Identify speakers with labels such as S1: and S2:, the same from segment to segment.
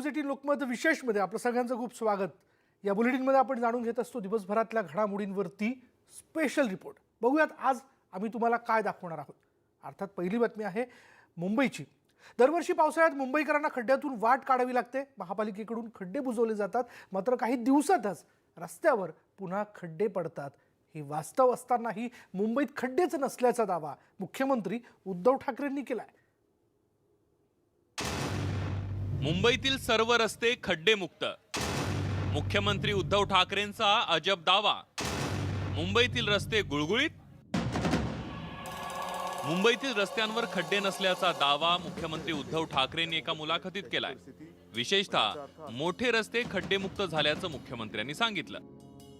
S1: News eighteen Lokmat विशेषमध्ये आपलं सगळ्यांचं खूप स्वागत. या बुलेटिनमध्ये आपण जाणून घेत असतो दिवसभरातल्या घडामोडींवरती स्पेशल रिपोर्ट बघूयात आज आम्ही तुम्हाला काय दाखवणार आहोत. अर्थात पहिली बातमी आहे मुंबईची. दरवर्षी पावसाळ्यात मुंबईकरांना खड्ड्यातून वाट काढावी लागते. महापालिकेकडून खड्डे बुजवले जातात. मात्र काही दिवसातच रस्त्यावर पुन्हा खड्डे पडतात. हे वास्तव असतानाही मुंबईत खड्डेच नसल्याचा दावा मुख्यमंत्री उद्धव ठाकरेंनी केला आहे
S2: मुंबईतील सर्व रस्ते खड्डेमुक्त. मुख्यमंत्री उद्धव ठाकरेंचा अजब दावा. मुंबईतील रस्ते गुळगुळीत. मुंबईतील रस्त्यांवर खड्डे नसल्याचा दावा मुख्यमंत्री उद्धव ठाकरेंनी एका मुलाखतीत केलाय. विशेषतः मोठे रस्ते खड्डेमुक्त झाल्याचं मुख्यमंत्र्यांनी सांगितलं.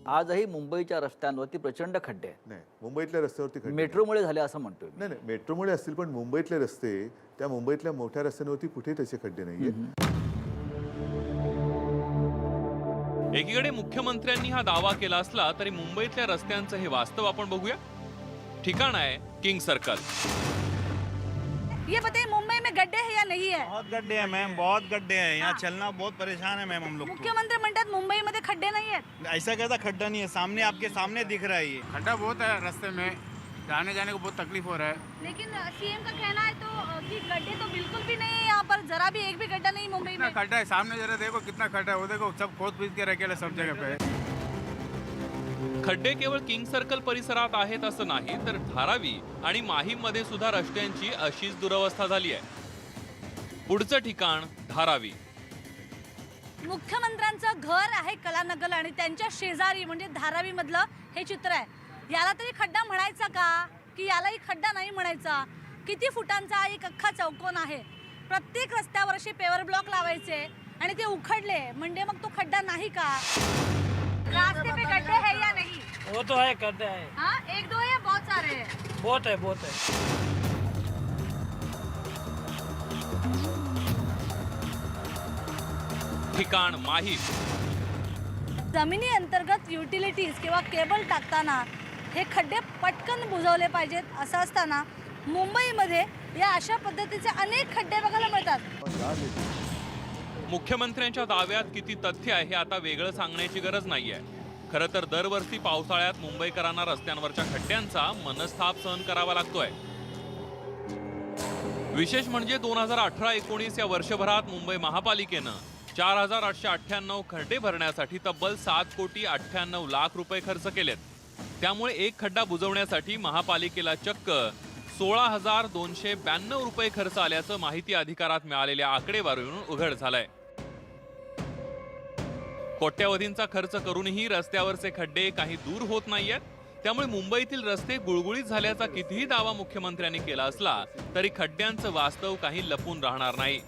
S3: आजही मुंबईच्या रस्त्यांवरती प्रचंड खड्डे आहेत.
S4: नाही मुंबईतल्या रस्त्यावरती खड्डे.
S3: मेट्रोमुळे झाले असं म्हणतोय.
S4: नाही नाही मेट्रोमुळे असतील पण मुंबईतले रस्ते त्या मुंबईतल्या मोठ्या रस्त्यांवरती कुठे तसे खड्डे नाहीये
S2: एकीकडे मुख्यमंत्र्यांनी हा दावा केला असला तरी मुंबईतल्या रस्त्यांचं हे वास्तव आपण बघूया. ठिकाण आहे किंग सर्कल.
S5: ये बताइए मुंबई में गड्ढे हैं या नहीं है?
S6: बहुत गड्ढे हैं मैम बहुत गड्ढे हैं। यहाँ चलना बहुत परेशान है मैम हम लोग
S5: मुख्यमंत्री म्हणतात मुंबईमध्ये खड्डे नाही आहेत
S6: ऐसा कैसा खड्डा नहीं है? सामने आपके सामने दिख रहा है ये।
S7: खड्डा बहुत है रास्ते में। जाने जाने को बहुत तकलीफ हो रहा है।
S5: लेकिन सीएम का कहना है तो कि गड्ढे तो बिल्कुल भी नहीं है यहाँ पर जरा भी एक भी गड्ढा नहीं मुंबई
S7: कितना
S5: में।
S7: खड्डा है? सामने जरा देखो कितना खड्डा है। वो देखो सब खोद पीट के रखेला सब जगह पे।
S2: खड्डे केवळ किंग सर्कल परिसरात आहेत असं नाही तर धारावी आणि माहीममध्ये सुद्धा रस्त्यांची अशीच दुरवस्था झाली आहे. पुढचं ठिकाण धारावी.
S5: मुख्यमंत्र्यांचं घर आहे कलानगर आणि त्यांच्या शेजारी म्हणजे धारावी मधलं हे चित्र आहे. याला तरी खड्डा म्हणायचा का? की यालाही खड्डा नाही म्हणायचा? किती फुटांचा एक अख्खा चौकोन आहे? प्रत्येक रस्त्यावर असे पेवर ब्लॉक लावायचे आणि ते उखडले. म्हणजे मग तो खड्डा नाही का? रास्ते पे गड्ढे है या नहीं?
S8: वो तो है करते हैं.
S5: हाँ एक दो है या बहुत सारे हैं?
S8: बहुत है बहुत है.
S2: ठिकाण माहीम
S5: जमिनी अंतर्गत युटिलिटीज किंवा केबल टाकताना हे खड्डे पटकन बुजवले पाहिजेत असं असताना मुंबईमध्ये या अशा पद्धतीचे अनेक खड्डे बघायला मिळतात.
S2: मुख्यमंत्र्यांच्या दाव्यात किती तथ्य आहे हे आता वेगळं सांगण्याची गरज नाहीये. खरं तर दरवर्षी पावसाळ्यात मुंबईकरांना रस्त्यांवरच्या खड्ड्यांचा मनस्ताप सहन करावा लागतोय. विशेष म्हणजे दोन हजार अठरा एकोणीस या वर्षभरात मुंबई महापालिकेनं चार हजार आठशे अठ्ठ्याण्णव खड्डे भरण्यासाठी तब्बल सात कोटी अठ्ठ्याण्णव लाख रुपये खर्च केलेत. त्यामुळे एक खड्डा बुजवण्यासाठी महापालिकेला चक्क सोळा हजार दोनशे ब्याण्णव रुपये खर्च आल्याचं माहिती अधिकारात मिळालेल्या आकडेवारीवरून उघड झालंय. कोट्यावधींचा खर्च करूनही रस्त्यावरचे खड्डे काही दूर होत नाहीयेत. त्यामुळे मुंबईतील रस्ते गुळगुळीत झाल्याचा कितीही दावा मुख्यमंत्र्यांनी केला असला तरी खड्ड्यांचं वास्तव काही लपून राहणार नाही.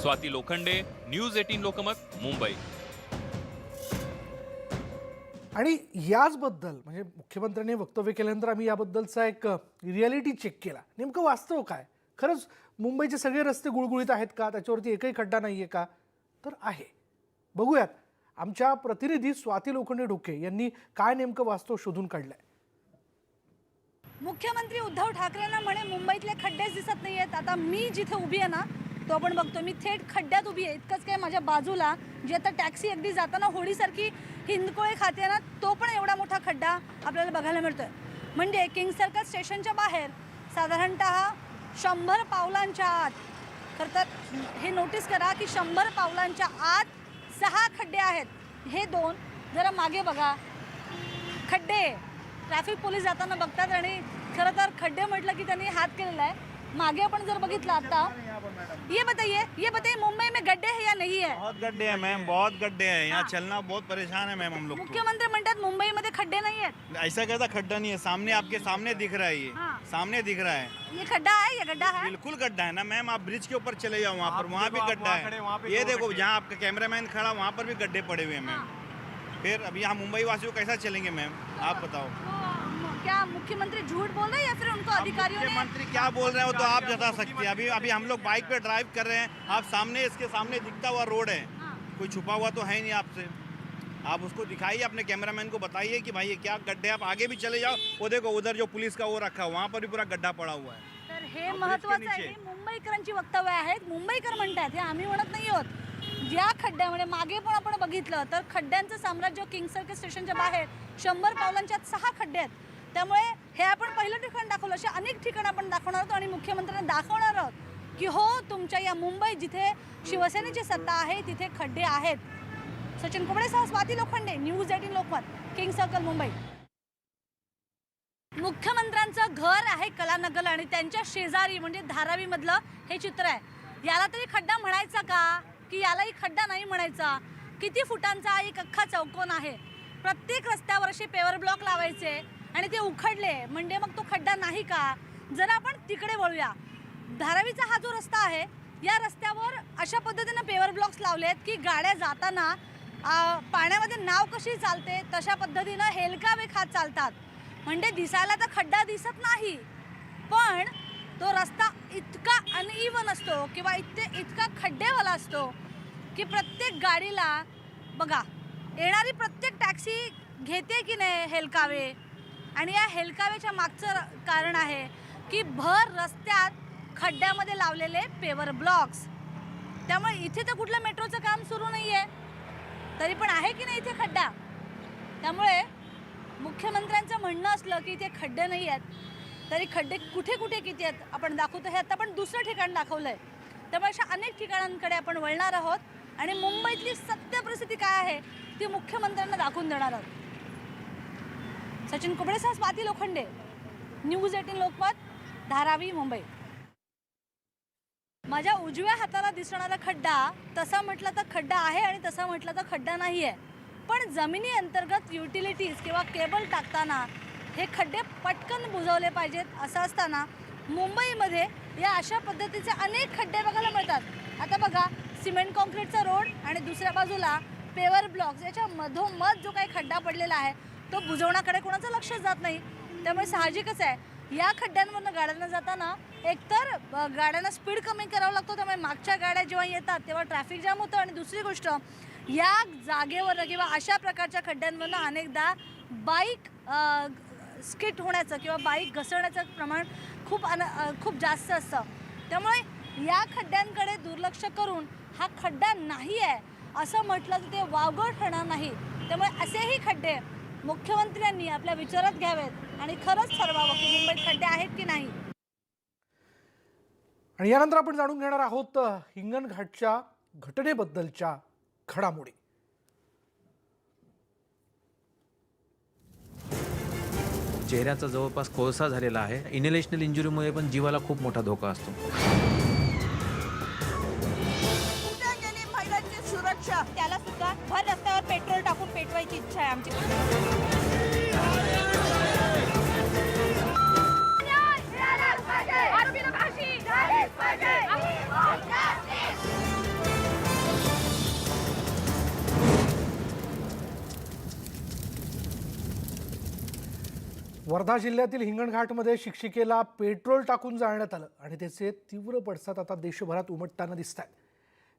S2: Swati Lokhande news eighteen Lokmat Mumbai.
S1: आणि याचबद्दल म्हणजे मुख्यमंत्र्यांनी वक्तव्य केल्यानंतर आम्ही याबद्दलचा एक रियालिटी चेक केला. नेमकं वास्तव काय? खरंच मुंबईचे सगळे रस्ते गुळगुळीत आहेत का? त्याच्यावरती एकही खड्डा नाही आहे का? तर आहे. बघूयात. आमच्या प्रतिनिधी स्वाती लोखंडे ढोके यांनी काय नेमकं वास्तव शोधून काढलंय?
S5: मुख्यमंत्री उद्धव ठाकरेंना म्हणे मुंबईतले खड्डेच दिसत नाही आहेत आता मी जिथे उभी आहे ना तो पण बघतो. मी थेट खड्ड्यात उभी आहे. इतकंच काय माझ्या बाजूला जी आता टॅक्सी अगदी जाताना होडीसारखी हिंदकोळे खाते ना तो पण एवढा मोठा खड्डा आपल्याला बघायला मिळतोय. म्हणजे किंग सर्कल स्टेशनच्या बाहेर साधारणतः शंभर पावलांच्या आत खरं तर हे नोटीस करा की शंभर पावलांच्या आत सहा खड्डे आहेत. हे दोन जरा मागे बघा. खड्डे. ट्रॅफिक पोलीस जाताना बघतात आणि खरं तर खड्डे म्हटलं की त्यांनी हात केलेला आहे. मागे आपण जर बघितलं आता ये बताइए ये बताइए मुंबई में गड्ढे है या नहीं है?
S6: बहुत गड्ढे हैं मैम बहुत गड्ढे हैं। यहाँ
S5: हाँ।
S6: चलना बहुत परेशान है मैम हम लोग को।
S5: मुख्यमंत्री म्हणतात मुंबईमध्ये खड्डे नाही आहेत
S6: ऐसा कैसा खड्डा नहीं है सामने आपके सामने दिख रहा है ये।
S5: हाँ।
S6: सामने दिख रहा है।
S5: ये खड्डा है ये गड्ढा है?
S6: बिल्कुल गड्ढा है ना मैम आप ब्रिज के ऊपर चले जाओ वहाँ पर वहाँ भी गड्ढा है। ये देखो जहाँ आपका कैमरामैन खड़ा वहाँ पर भी गड्ढे पड़े हुए हैं मैम। फिर अब यहाँ मुंबई वासियों कैसा चलेंगे मैम? आप बताओ।
S5: तो म- क्या मुख्यमंत्री झूठ बोल रहे हैं या फिर उनको अधिकारियों ने
S6: मुख्यमंत्री क्या बोल रहे हैं वो तो आप बता सकते हैं। अभी अभी हम लोग बाइक पे ड्राइव कर रहे हैं। आप सामने इसके सामने दिखता हुआ रोड है। कोई छुपा हुआ तो है नहीं आपसे। आप उसको दिखाइए अपने कैमरामैन को बताइए कि भाई ये क्या गड्ढे आप आगे भी चले जाओ। वो देखो उधर जो पुलिस का वो रखा है वहाँ पर भी पूरा गड्ढा पड़ा हुआ है।
S5: तर हे महत्वाचं आहे हे। मुंबईकरांची वक्तव्य आहेत मुंबईकर म्हणतात हे आम्ही म्हणत नाही आहोत. या खड्ड्यामध्ये मागे पण आपण बघितलं तर खड्ड्यांचं साम्राज्य किंग सर्कल स्टेशनच्या बाहेर शंभर पावलांच्या सहा खड्डे आहेत. त्यामुळे हे आपण पहिलं ठिकाण दाखवलं. असे अनेक ठिकाणं आपण दाखवणार आहोत आणि मुख्यमंत्र्यांना दाखवणार आहोत की हो तुमच्या या मुंबई जिथे शिवसेनेची सत्ता आहे तिथे खड्डे आहेत. Sachin कुबडेसह Swati Lokhande news eighteen Lokmat King Circle Mumbai. मुख्यमंत्र्यांचं घर आहे कलानगल आणि त्यांच्या शेजारी म्हणजे धारावीमधलं हे चित्र आहे. याला तरी खड्डा म्हणायचा का? की यालाही खड्डा नाही म्हणायचा? किती फुटांचा एक अख्खा चौकोन आहे. प्रत्येक रस्त्यावर असे पेवर ब्लॉक लावायचे. आणि ते उखडले. म्हणजे मग तो खड्डा नाही का? जरा आपण तिकडे वळूया. धारावीचा हा जो रस्ता आहे या रस्त्यावर अशा पद्धतीनं पेवर ब्लॉक्स लावले आहेत की गाड्या जाताना पाण्यामध्ये नाव कशी चालते तशा पद्धतीनं हेलकावे खात चालतात. म्हणजे दिसायला तर खड्डा दिसत नाही पण तो रस्ता इतका अनइवन असतो किंवा इतके इतका खड्डेवाला असतो की प्रत्येक गाडीला बघा येणारी प्रत्येक टॅक्सी घेते की नाही हेलकावे आणि या हेलकावेच्या मागचं र- कारण आहे की भर रस्त्यात खड्ड्यामध्ये लावलेले पेवर ब्लॉक्स. त्यामुळे इथे तर कुठलं मेट्रोचं काम सुरू नाही आहे तरी पण आहे की नाही इथे खड्डा? त्यामुळे मुख्यमंत्र्यांचं म्हणणं असलं की इथे खड्डे नाही आहेत. तरी खड्डे कुठे कुठे किती आहेत आपण दाखवतो हे आता आपण दुसरं ठिकाण दाखवलं आहे त्यामुळे अशा अनेक ठिकाणांकडे आपण वळणार आहोत. आणि मुंबईतली सत्य परिस्थिती काय आहे ती मुख्यमंत्र्यांना दाखवून देणार आहोत. सचिन कुबडेसह Swati Lokhande. News eighteen Lokmat Dharavi Mumbai. माझ्या उजव्या हाताला दिसणारा खड्डा तसा म्हटलं तर खड्डा आहे आणि तसा म्हटलं तर खड्डा नाही आहे पण जमिनी अंतर्गत युटिलिटीज किंवा केबल टाकताना हे खड्डे पटकन बुजवले पाहिजेत असं असताना मुंबईमध्ये या अशा पद्धतीचे अनेक खड्डे बघायला मिळतात. आता बघा सिमेंट कॉन्क्रीटचा रोड आणि दुसऱ्या बाजूला पेवर ब्लॉक्स याच्या मधोमध जो काही खड्डा पडलेला आहे तो बुजवण्याकडे कोणाचं लक्ष जात नाही. त्यामुळे साहजिकच आहे. या खड्ड्यांवरनं गाड्यांना जाताना एकतर गाड्यांना स्पीड कमी करावं लागतो त्यामुळे मागच्या गाड्या जेव्हा येतात तेव्हा ट्रॅफिक जाम होतं. आणि दुसरी गोष्ट या जागेवर किंवा अशा प्रकारच्या खड्ड्यांमधनं अनेकदा बाईक स्किट होण्याचं किंवा बाईक घसरण्याचं प्रमाण खूप अन खूप जास्त असतं. त्यामुळे या खड्ड्यांकडे दुर्लक्ष करून हा खड्डा नाही आहे असं म्हटलं तर ते वावगं ठरणार नाही. त्यामुळे असेही खड्डे मुख्यमंत्र्यांनी आपल्या विचारात घ्यावेत आणि खरंच ठरवावं की मुंबईत खड्डे आहेत की नाही.
S1: आणि यानंतर आपण जाणून घेणार आहोत हिंगणघाटच्या घटनेबद्दलच्या घडामोडी.
S9: चेहऱ्याचा जवळपास कोळसा झालेला आहे. इनलेशनल इंजुरीमुळे पण जीवाला खूप मोठा धोका असतो.
S10: त्याला सुद्धा भर रस्त्यावर पेट्रोल टाकून पेटवायची इच्छा आहे आमची.
S1: वर्धा जिल्ह्यातील हिंगणघाटमध्ये शिक्षिकेला पेट्रोल टाकून जाळण्यात आलं आणि त्याचे तीव्र पडसाद आता देशभरात उमटताना दिसत आहेत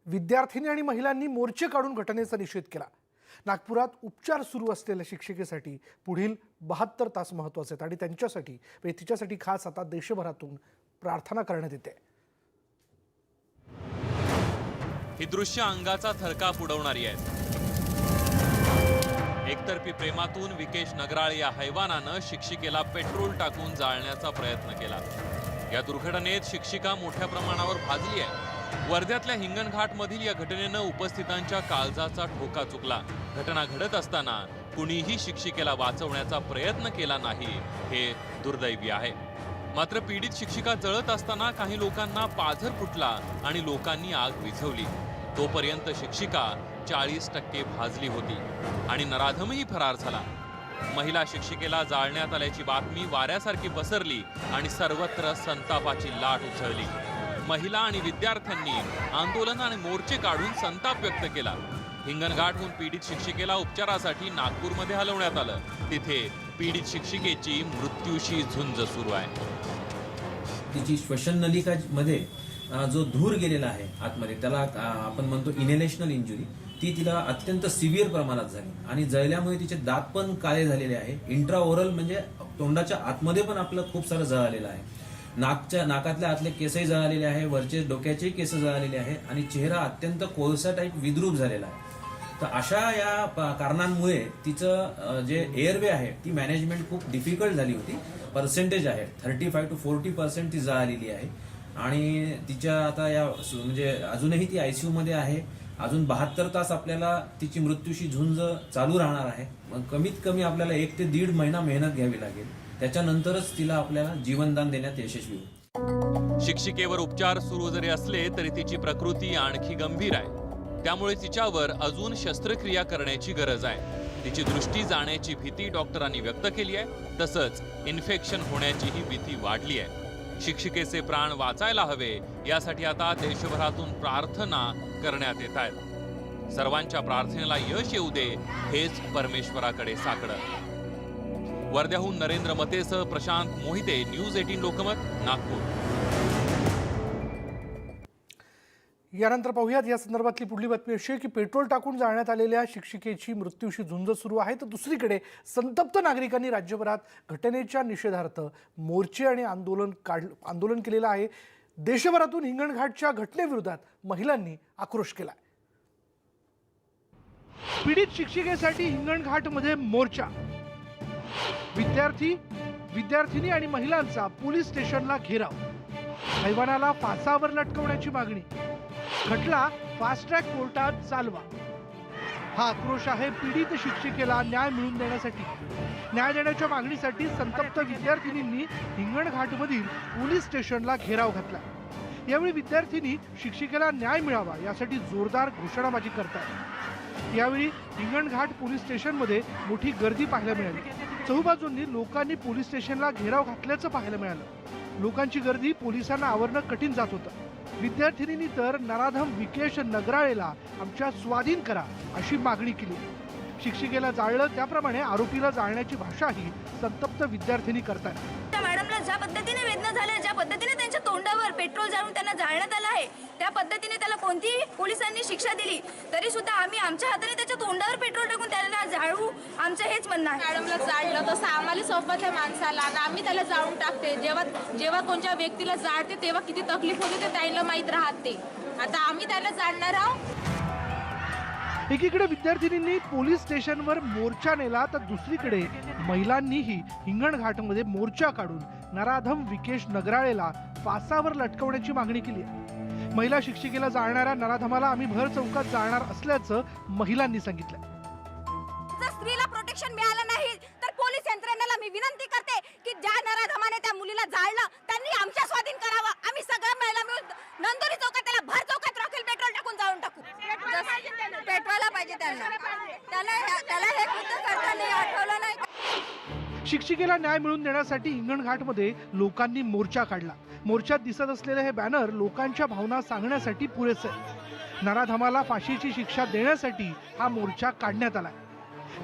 S1: विद्यार्थिनी आणि महिलांनी मोर्चे काढून घटनेचा निषेध केला. नागपुरात उपचार सुरू असलेल्या शिक्षिकेसाठी पुढील बहात्तर तास महत्त्वाचे आहेत आणि त्यांच्यासाठी म्हणजे तिच्यासाठी खास आता देशभरातून प्रार्थना करण्यात येते.
S2: ही दृश्य अंगाचा थरकाप उडवणारी आहेत. एकतर्फी प्रेमातून विकेश नगराळ या हैवानानं शिक्षिकेला पेट्रोल टाकून जाळण्याचा प्रयत्न केला. या दुर्घटनेत शिक्षिका मोठ्या प्रमाणावर भाजली आहे वर्ध्यातल्या हिंगणघाटमधील या घटनेनं उपस्थितांच्या काळजाचा ठोका चुकला. घटना घडत असताना कुणीही शिक्षिकेला वाचवण्याचा प्रयत्न केला नाही हे दुर्दैवी आहे. मात्र पीडित शिक्षिका जळत असताना काही लोकांना पाझर फुटला आणि लोकांनी आग विझवली. तोपर्यंत शिक्षिका चाळीस टक्के भाजली होती आणि नराधमही फरार झाला. महिला शिक्षिकेला जाळण्यात आल्याची बातमी वाऱ्यासारखी पसरली आणि सर्वत्र संतापाची लाट उसळली. महिला आणि विद्यार्थ्यांनी आंदोलन आणि मोर्चे काढून संताप व्यक्त केला. हिंगणघाटहून पीडित शिक्षिकेला उपचारासाठी नागपूरमध्ये हलवण्यात आलं. तिथे पीडित शिक्षिकेची मृत्यूशी झुंज सुरू आहे.
S9: तिची श्वसन नलिका मध्ये जो धूर गेलेला आहे आतमध्ये त्याला आपण म्हणतो इनहेलेशनल इंजुरी ती तिला अत्यंत सिव्हिअर प्रमाणात झाली. आणि जळल्यामुळे तिचे दात पण काळे झालेले आहे. इंट्राओरल म्हणजे तोंडाच्या आतमध्ये पण आपलं खूप सारं जळालेलं आहे. नाकच्या नाकातल्या आतले केसही जळालेले आहे वरचे डोक्याचे केस जळालेले आहे आणि चेहरा अत्यंत कोळसा टाईप विद्रूप झालेला आहे. तर अशा या प- कारणांमुळे तिचं जे एअरवे आहे ती मॅनेजमेंट खूप डिफिकल्ट झाली होती. पर्सेंटेज आहे. Thirty five to forty percent ती जळालेली आहे. आणि तिच्या आता या सु- म्हणजे अजूनही ती आयसीयूमध्ये आहे. अजून बहात्तर तास आपल्याला तिची मृत्यूशी झुंज चालू राहणार आहे. मग कमीत कमी आपल्याला एक ते दीड महिना मेहनत घ्यावी लागेल. त्याच्यानंतरच तिला आपल्याला जीवनदान देण्यात यशस्वी होईल.
S2: शिक्षिकेवर उपचार सुरू जरी असले तरी तिची प्रकृती आणखी गंभीर आहे. त्यामुळे तिच्यावर अजून शस्त्रक्रिया करण्याची गरज आहे. तिची दृष्टी जाण्याची भीती डॉक्टरांनी व्यक्त केली आहे. तसंच इन्फेक्शन होण्याचीही भीती वाढली आहे. शिक्षिकेचे प्राण वाचायला हवे यासाठी आता देशभरातून प्रार्थना करण्यात येत आहेत. सर्वांच्या प्रार्थनेला यश येऊ दे हेच परमेश्वराकडे साकडं. वर्ध्याहून नरेंद्र मतेसह प्रशांत मोहिते न्यूज एटीन लोकमत नागपूर.
S1: यानंतर पाहूयात या संदर्भातली पुढली बातमी अशी आहे की पेट्रोल टाकून जाळण्यात आलेल्या शिक्षिकेची मृत्यूशी झुंज सुरू आहे. तर दुसरीकडे संतप्त नागरिकांनी राज्यभरात घटनेच्या निषेधार्थ मोर्चे आणि आंदोलन काढ आंदोलन केलेलं आहे. देशभरातून हिंगणघाटच्या घटनेविरोधात महिलांनी आक्रोश केला पीडित शिक्षिकेसाठी हिंगणघाटमध्ये मोर्चा. विद्यार्थी विद्यार्थिनी आणि महिलांचा पोलीस स्टेशनला घेराव. हैवानाला फासावर लटकवण्याची मागणी. खटला फास्ट ट्रॅक कोर्टात चालवा. हा आक्रोश आहे पीडित शिक्षिकेला न्याय मिळवून देण्यासाठी. न्याय देण्याच्या मागणीसाठी संतप्त विद्यार्थिनींनी हिंगणघाटमधील पोलीस स्टेशनला घेराव घातला. यावेळी विद्यार्थिनी शिक्षिकेला न्याय मिळावा यासाठी जोरदार घोषणाबाजी करतात. यावेळी हिंगणघाट पोलीस स्टेशनमध्ये मोठी गर्दी पाहायला मिळाली. चहूबाजूंनी लोकांनी पोलीस स्टेशनला घेराव घातल्याचं पाहायला मिळालं. लोकांची गर्दी पोलिसांना आवरणं कठीण जात होतं. विद्यार्थिनींनी तर नराधम विकेश नगराळेला आमच्या स्वाधीन करा अशी मागणी केली. शिक्षिकेला जाळलं त्याप्रमाणे आरोपीला जाळण्याची भाषाही संतप्त विद्यार्थिनी करतात
S10: मॅडमला ज्या पद्धतीने वेदना झाल्या ज्या पद्धतीने तोंडावर पेट्रोल जाळून त्यांना जाळण्यात आलं आहे. त्या पद्धतीने त्याला कोणतीही पोलिसांनी शिक्षा दिली तरी सुद्धा आम्ही आमच्या हाताने त्याच्या तोंडावर पेट्रोल टाकून त्याला जाळू आमचं हेच म्हणणं आहे.
S11: मॅडमला जाळलं तसं आम्हाला सोबत आहे माणसाला आणि आम्ही त्याला जाळून टाकते. जेव्हा जेव्हा कोणत्या व्यक्तीला जाळते तेव्हा किती तकलीफ होते ते त्याला माहीत राहते. आता आम्ही त्याला जाणणार आहोत.
S1: एकीकडे विद्यार्थिनींनी पोलीस स्टेशनवर मोर्चा नेला तर दुसरीकडे महिलांनीही हिंगणघाटमध्ये मोर्चा काढून नराधम विकेश नगराळेला फासावर लटकवण्याची मागणी केली आहे. महिला शिक्षिकेला जाळणाऱ्या नराधमाला आम्ही भर चौकात जाळणार असल्याचं महिलांनी सांगितलं.
S10: जर स्त्रीला प्रोटेक्शन मिळालं नाही तर पोलीस यंत्रणेला मी विनंती करते की ज्या नराधमाने त्या मुलीला जाळलं त्यांनी आमच्या स्वाधीन करावं. आम्ही सगळ्या महिला मिळून नंदोरी चौकात त्याला भर चौकात रॉकेल पेट्रोल टाकून जाळून टाकू. पेटवायला पाहिजे त्यांना. त्याला त्याला हे कृत्य करताना आठवलं नाही.
S1: शिक्षिकेला न्याय मिळवून देण्यासाठी हिंगणघाटमध्ये लोकांनी मोर्चा काढला. मोर्चात दिसत असलेले हे बॅनर लोकांच्या भावना सांगण्यासाठी पुरेसे आहे. नराधमाला फाशीची शिक्षा देण्यासाठी हा मोर्चा काढण्यात आला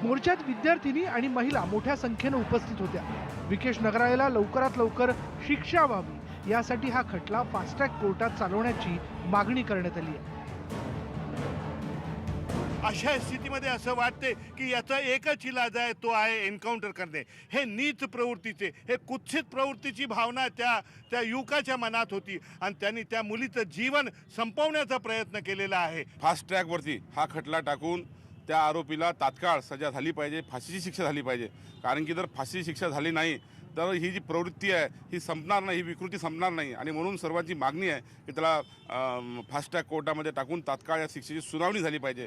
S1: मोर्चात विद्यार्थिनी आणि महिला मोठ्या संख्येनं उपस्थित होत्या. विकेश नगराळेला लवकरात लवकर शिक्षा व्हावी यासाठी हा खटला फास्ट ट्रॅक कोर्टात चालवण्याची मागणी करण्यात आली आहे.
S6: अशा स्थितीमध्ये असं वाटते की याचा एकच इलाज आहे तो आहे एन्काउंटर करणे. हे नीच प्रवृत्तीचे हे कुत्सित प्रवृत्तीची भावना त्या त्या युवकाच्या मनात होती आणि त्यांनी त्या मुलीचं जीवन संपवण्याचा प्रयत्न केलेला आहे.
S7: फास्ट ट्रॅकवरती हा खटला टाकून त्या आरोपीला तात्काळ सजा झाली पाहिजे फाशीची शिक्षा झाली पाहिजे. कारण की जर फाशीची शिक्षा झाली नाही तर ही जी प्रवृत्ती आहे ही संपणार नाही ही विकृती संपणार नाही. आणि म्हणून सर्वांची मागणी आहे की त्याला फास्ट ट्रॅक कोर्टामध्ये टाकून तात्काळ या शिक्षेची सुनावणी झाली पाहिजे.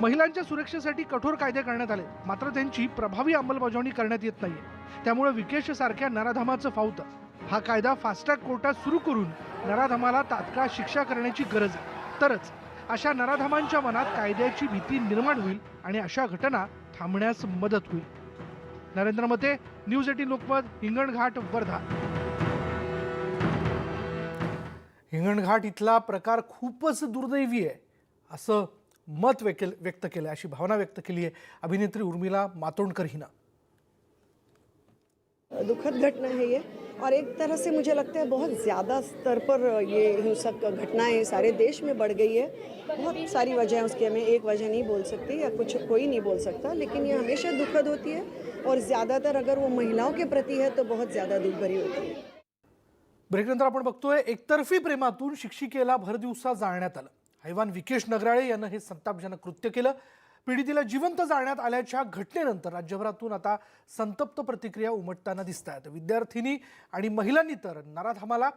S1: महिलांच्या सुरक्षेसाठी कठोर कायदे करण्यात आले. मात्र त्यांची प्रभावी अंमलबजावणी करण्यात येत नाहीये. त्यामुळे विकेश सारख्या नराधमाचं फावतं हा कायदा फास्टॅग कोर्टात सुरू करून नराधमाला तात्काळ शिक्षा करण्याची गरज आहे. तरच अशा नराधमांच्या मनात कायद्याची भीती निर्माण होईल आणि अशा घटना थांबण्यास मदत होईल. Narendra Mate news eighteen Lokmat Hinganghat Wardha. Hinganghat इथला प्रकार खूपच दुर्दैवी आहे. असं मत व्यक्त व्यक्त केलं अशी भावना व्यक्त केली आहे अभिनेत्री उर्मिला मातोंडकर हिनं.
S11: दुखद घटना है ये. और एक तरह से मुझे लगता है बहुत ज़्यादा स्तर पर ये हिंसक घटनाएं सारे देश में बढ़ गई है। बहुत सारी वजह है उसकी हमें एक वजह नहीं बोल सकती या कुछ कोई नहीं बोल सकता लेकिन ये हमेशा दुखद होती है और ज़्यादातर अगर वो महिलाओं के प्रति है तो बहुत ज़्यादा दुख भरी होती है।
S1: ब्रेकनंतर आपण बघतोय एकतर्फी प्रेमातून शिक्षिकेला भरदिवसा जाळण्यात आलं. हैवान विकेश नगराळे यानं हे संतापजनक कृत्य केलं. पीडितीला जिवंत जाळण्यात आल्याच्या घटनेनंतर राज्यभरातून आता संतप्त प्रतिक्रिया उमटताना दिसत आहेत विद्यार्थिनी आणि महिलांनी तर नराधामाला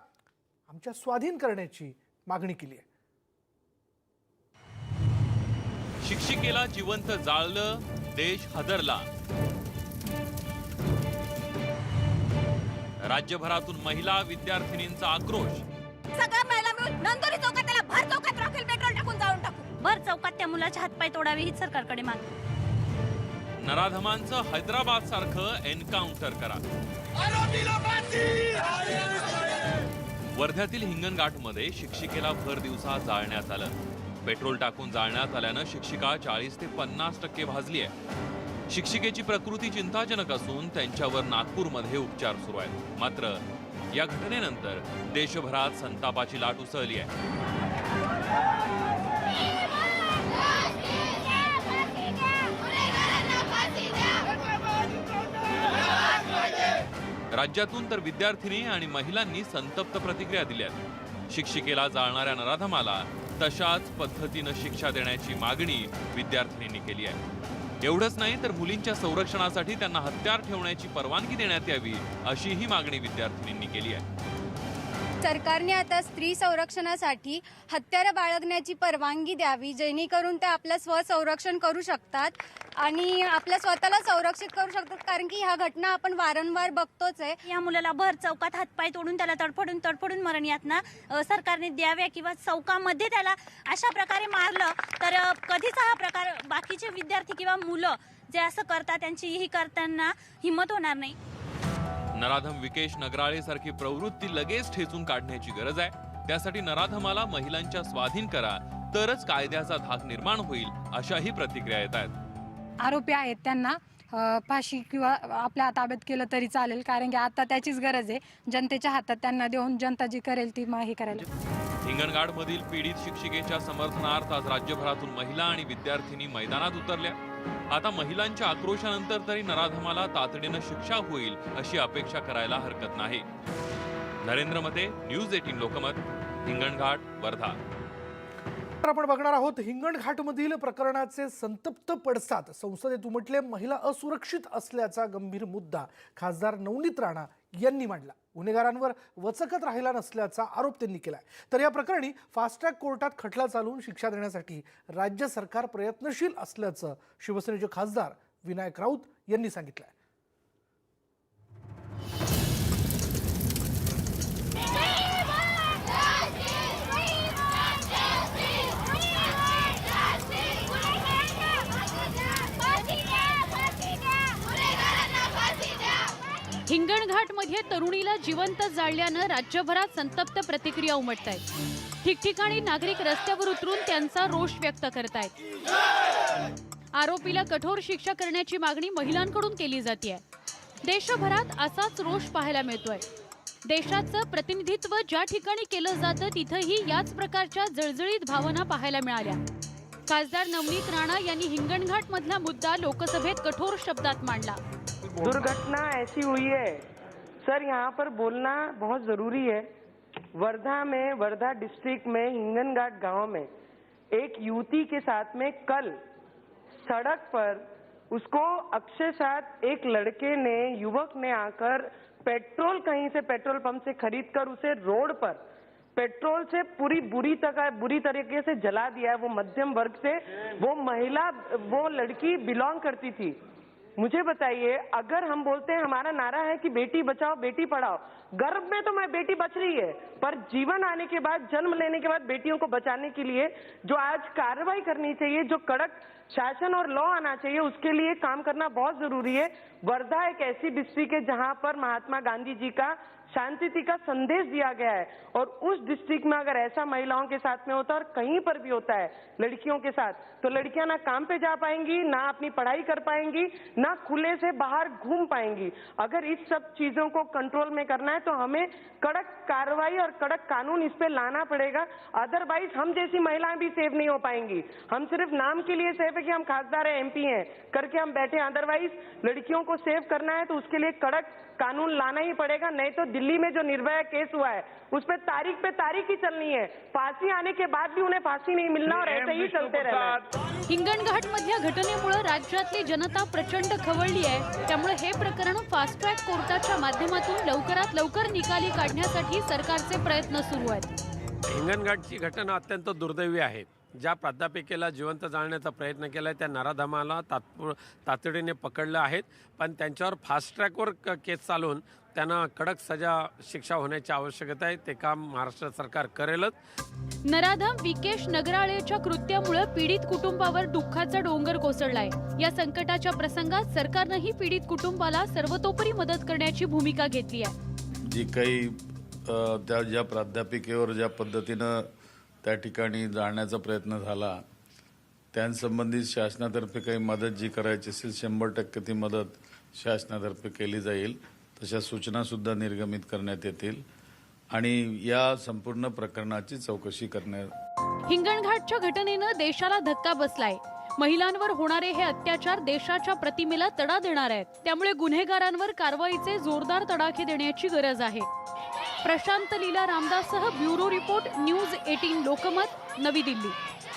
S1: आमच्या स्वाधीन करण्याची मागणी केली आहे.
S2: शिक्षिकेला जिवंत जाळलं देश हदरला. राज्यभरातून महिला विद्यार्थिनींचा आक्रोश.
S10: सगळ्या नंदोरी चौकात त्याला भर चौकात रॉकेल पेट्रोल टाकून जाळून टाकू.
S5: भर चौकात त्या मुलाचे हातपाय तोडावे हीच सरकारकडे मागणी.
S2: नराधमांचं हैदराबाद सारखं एन्काउंटर करा. वर्ध्यातील हिंगणघाटमध्ये शिक्षिकेला भर दिवसा जाळण्यात आलं. पेट्रोल टाकून जाळण्यात आल्यानं शिक्षिका चाळीस ते पन्नास टक्के भाजली आहे शिक्षिकेची प्रकृती चिंताजनक असून त्यांच्यावर नागपूरमध्ये उपचार सुरू आहेत. मात्र या घटनेनंतर देशभरात संतापाची लाट उसळली आहे. राज्यातून तर विद्यार्थिनी आणि महिलांनी संतप्त प्रतिक्रिया दिल्यात शिक्षिकेला जाळणाऱ्या नराधमाला तशाच पद्धतीनं शिक्षा देण्याची मागणी विद्यार्थिनींनी केली आहे. एवढंच नाही तर मुलींच्या संरक्षणासाठी त्यांना हत्यार ठेवण्याची परवानगी देण्यात यावी अशीही मागणी विद्यार्थिनींनी केली आहे.
S10: सरकारने आता स्त्री संरक्षणासाठी हत्यारं बाळगण्याची परवानगी द्यावी जेणेकरून ते आपलं स्वसंरक्षण करू शकतात आणि आपल्या स्वतःला संरक्षित करू शकतात. कारण की ह्या घटना आपण वारंवार बघतोच आहे.
S5: या मुलाला भर चौकात हातपाय तोडून त्याला तडफडून तडफडून मरण यातना सरकारने द्याव्या किंवा चौकामध्ये त्याला अशा प्रकारे मारलं तर कधीच हा प्रकार बाकीचे विद्यार्थी किंवा मुलं जे असं करतात त्यांची ही करताना हिंमत होणार नाही.
S2: नराधम विकेश नगराळे सारखी प्रवृत्ती लगेच ठेचून काढण्याची गरज आहे. त्यासाठी नराधमाला महिलांच्या स्वाधीन करा तरच कायद्याचा धाक निर्माण होईल अशाही प्रतिक्रिया येत आहेत.
S10: आरोपी आहेत त्यांना फाशी किंवा आपल्या ताब्यात केलं तरी चालेल कारण की आता त्याचीच गरज आहे. जनतेच्या हातात त्यांना देऊन जनता जी करेल ती हे करायला.
S2: हिंगणघाटमधील पीडित शिक्षिकेच्या समर्थनार्थ आज राज्यभरातून महिला आणि विद्यार्थिनी मैदानात उतरल्या. आता महिलांच्या आक्रोशानंतर तरी नराधमाला तातडीनं शिक्षा होईल अशी अपेक्षा करायला हरकत नाही. Narendra Mate news eighteen Lokmat Hinganghat Wardha.
S1: तर आपण बघणार आहोत हिंगणघाटमधील प्रकरणाचे संतप्त पडसाद. संसदेत उमटले महिला असुरक्षित असल्याचा गंभीर मुद्दा खासदार नवनीत राणा यांनी मांडला. गुन्हेगारांवर वचकत राहिला नसल्याचा आरोप त्यांनी केलाय. तर या प्रकरणी फास्ट ट्रॅक कोर्टात खटला चालवून शिक्षा देण्यासाठी राज्य सरकार प्रयत्नशील असल्याचं शिवसेनेचे खासदार विनायक राऊत यांनी सांगितलंय.
S10: मध्ये तरुणीला जिवंत जाळल्यानं राज्यभरात संतप्त प्रतिक्रिया उमटत आहेत ठिकठिकाणी नागरिक रस्त्यावर उतरून त्यांचा रोष व्यक्त करतायत. आरोपीला कठोर शिक्षा करण्याची मागणी महिलांकडून केली जाते देशभरात असाच रोष पाहायला मिळतोय. देशाचं प्रतिनिधित्व ज्या ठिकाणी केलं जातं तिथंही याच प्रकारच्या जळजळीत भावना पाहायला मिळाल्या. खासदार नवनीत राणा यांनी हिंगणघाट मधला मुद्दा लोकसभेत कठोर शब्दात मांडला.
S8: दुर्घटना ऐसी हुई है. सर, यहाँ पर बोलना बहुत ज़रूरी है। वर्धा में, वर्धा डिस्ट्रिक्ट में, हिंगनघाट गाँव में, एक युवती के साथ में कल सड़क पर उसको अक्षय साथ एक लड़के ने, युवक ने आकर पेट्रोल कहीं से पेट्रोल पंप से खरीद कर उसे रोड पर पेट्रोल से पूरी बुरी तक, बुरी तरीके से जला दिया है। वो मध्यम वर्ग से, वो महिला, वो लड़की बिलोंग करती थी। मुझे बताइए अगर हम बोलते हैं हमारा नारा है कि बेटी बचाओ बेटी पढ़ाओ गर्भ में तो मैं बेटी बच रही है, पर जीवन आने के बाद, जन्म लेने के बाद बेटियों को बचाने के लिए जो आज कार्रवाई करनी चाहिए, जो कड़क शासन और लॉ आना चाहिए, उसके लिए काम करना बहुत ज़रूरी है। वर्धा एक ऐसी डिस्ट्रिक्ट है जहाँ पर महात्मा गांधी जी का शांति का संदेश दिया गया है और उस डिस्ट्रिक्ट में अगर ऐसा महिलाओं के साथ में होता है और कहीं पर भी होता है, लड़कियों के साथ तो लड़कियाँ ना काम पे जा पाएँगी, ना अपनी पढ़ाई कर पाएँगी, ना खुले से बाहर घूम पाएँगी। अगर इस सब चीज़ों को कंट्रोल में करना है तो हमें कड़क कार्रवाई और कड़क कानून इस पे लाना पड़ेगा। अदरवाइज़ हम जैसी महिलाएँ भी सेव नहीं हो पाएँगी। हम सिर्फ़ नाम के लिए सेफ़ है कि हम खासदार है एमपी हैं, करके हम बैठे अदरवाइज़ लड़कियों को सेव करना है तो उसके लिए कड़क कानून लाना ही पड़ेगा नहीं तो दिल्ली में जो निर्भया केस हुआ है उस पर तारीख पे तारीख ही चलनी है। फांसी आने के बाद भी उन्हें फांसी नहीं मिलना और ऐसे ही चलते रहना
S10: हिंगणघाट मधल्या घटनेमुळे राज्यातली जनता प्रचंड खवळली आहे. त्यामुळे हे प्रकरण फास्ट ट्रॅक कोर्टाच्या माध्यमातून लवकरात लवकर निकाली काढण्यासाठी सरकारचे प्रयत्न सुरू आहेत.
S12: हिंगणघाटची घटना अत्यंत दुर्दैवी आहे. ज्या प्राध्यापिकेला जिवंत जाळण्याचा प्रयत्न केला आहे त्या नराधमाला तात्पु तातडीने पकडलं आहेत. पण त्यांच्यावर फास्ट ट्रॅकवर क केस चालवून त्यांना कडक सजा शिक्षा होण्याची आवश्यकता आहे. ते काम महाराष्ट्र सरकार करेलच.
S10: नराधम विकेश नगराळेच्या कृत्यामुळे पीडित कुटुंबावर दुःखाचा डोंगर कोसळलाय. या संकटाच्या प्रसंगात सरकारनंही पीडित कुटुंबाला सर्वतोपरी मदत करण्याची भूमिका घेतली आहे.
S13: जी काही त्या ज्या प्राध्यापिकेवर ज्या पद्धतीनं त्या ठिकाणी जाण्याचा प्रयत्न झाला. त्यांसंबंधित शासनातर्फे काही मदत जी करायची असेल शंभर टक्के ती मदत शासनातर्फे केली जाईल. तशा सूचनासुद्धा निर्गमित करण्यात येतील. आणि या संपूर्ण प्रकरणाची चौकशी करण्यात
S10: हिंगणघाटच्या घटनेनं देशाला धक्का बसलाय. महिलांवर होणारे हे अत्याचार देशाच्या प्रतिमेला तडा देणार आहेत. त्यामुळे गुन्हेगारांवर कारवाईचे जोरदार तडाखे देण्याची गरज आहे. Prashant Leela रामदाससह bureau report news eighteen Lokmat Navi Delhi.